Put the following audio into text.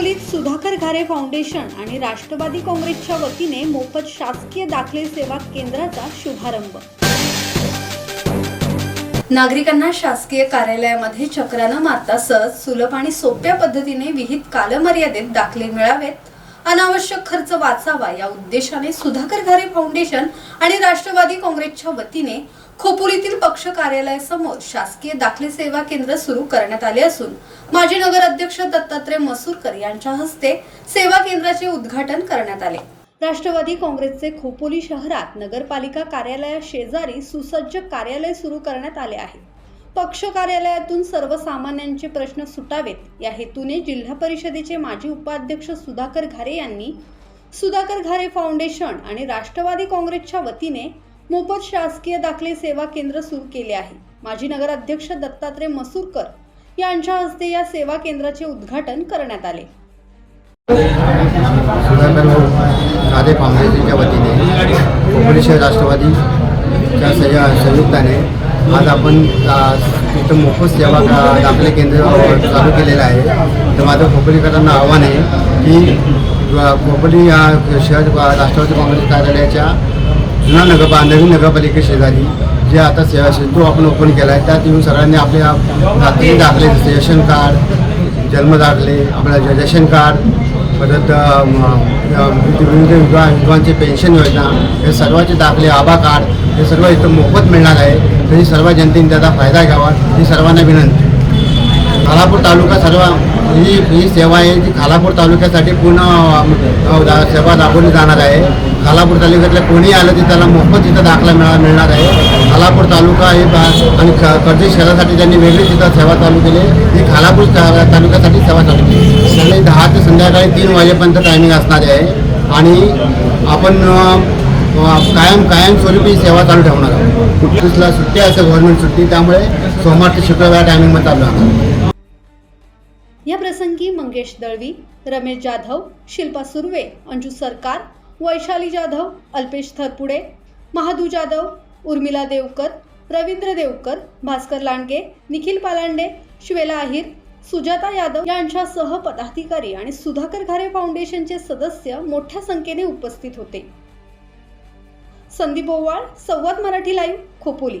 हिंगोलीत सुधाकर घारे फाउंडेशन आणि राष्ट्रवादी काँग्रेसच्या वतीने मोफत शासकीय दाखले सेवा केंद्राचा शुभारंभ. नागरिकांना शासकीय कार्यालयामध्ये चक्रानं मारता सहज सुलभ आणि सोप्या पद्धतीने विहित कालमर्यादेत दाखले मिळावेत. अनावश्यक खर्च वाचावा या उद्देशाने सुधाकर घारे फाउंडेशन आणि राष्ट्रवादी काँग्रेसच्या वतीने खोपोलीतील पक्ष कार्यालयासमोर शासकीय दाखले सेवा केंद्र सुरू करण्यात आले असून माजी नगराध्यक्ष दत्तात्रय मसूरकर यांच्या हस्ते सेवा केंद्राचे उद्घाटन करण्यात आले. राष्ट्रवादी काँग्रेसचे खोपोली शहरात नगरपालिका कार्यालया शेजारी सुसज्ज कार्यालय सुरू करण्यात आले आहे. पक्ष कार्यालयातून सर्वसामान्यांचे प्रश्न सुटावेत. या हेतूने जिल्हा परिषदेचे माजी उपाध्यक्ष सुधाकर घारे यांनी सुधाकर घारे फाउंडेशन आणि राष्ट्रवादी काँग्रेसच्या वतीने मोफत शासकीय दाखले सेवा केंद्र सुरू केले आहे. माजी नगराध्यक्ष दत्तात्रय मसूरकर यांच्या हस्ते या सेवा केंद्राचे उद्घाटन करण्यात आले. राधे फाउंडेशनच्या वतीने कोकणी शहर राष्ट्रवादीच्या संय संयुक्ताने आज आपण इथं मोफत सेवा दाखले केंद्र चालू केलेलं आहे. तर माझं खोपोलीकरांना आव्हान आहे की अ, या शहर राष्ट्रवादी काँग्रेस कार्यालयाच्या जुना नगर नवीन नगरपालिके शेजारी जे आता सेवा सेतू आपण ओपन केला आहे त्यात येऊन सगळ्यांनी आपल्या दाखले दाखले जसे रेशन कार्ड जन्म दाखले आपल्या रेशन कार्ड परत विविध विधवा विधवांची पेन्शन योजना हे सर्वांचे दाखले आभा कार्ड हे सर्व इथं मोफत मिळणार आहे. तरी सर्व जनतेने त्याचा फायदा घ्यावा ही सर्वांना विनंती. खालापूर तालुका सर्व ही ही सेवा आहे जी खालापूर तालुक्यासाठी पूर्ण सेवा दाखवली जाणार आहे. खालापूर तालुक्यातल्या कोणी आलं तर त्याला मोफत तिथं दाखला मिळा मिळणार आहे. खालापूर तालुका हे आणि ख- कर्जत शहरासाठी त्यांनी वेगळी तिथं सेवा चालू केली. ही खालापूर तालुक्यासाठी सेवा चालू केली. सकाळी दहा ते संध्याकाळी तीन वाजेपर्यंत टायमिंग असणार आहे. आणि आपण कायम कायमस्वरूपी सेवा चालू ठेवणार आहोत. कुठलीसला सुट्टी असते गव्हर्नमेंट सुट्टी त्यामुळे सोमवार ते शुक्रवार टायमिंगमध्ये चालू राहणार. या प्रसंगी मंगेश दळवी रमेश जाधव शिल्पा सुर्वे अंजू सरकार वैशाली जाधव अल्पेश थरपुडे महादू जाधव उर्मिला देवकर रवींद्र देवकर भास्कर लांडगे निखिल पालांडे श्वेला अहिर सुजाता यादव यांच्यासह पदाधिकारी आणि सुधाकर घारे फाउंडेशनचे सदस्य मोठ्या संख्येने उपस्थित होते. संदीप ओवाळ संवाद मराठी लाईव्ह खोपोली.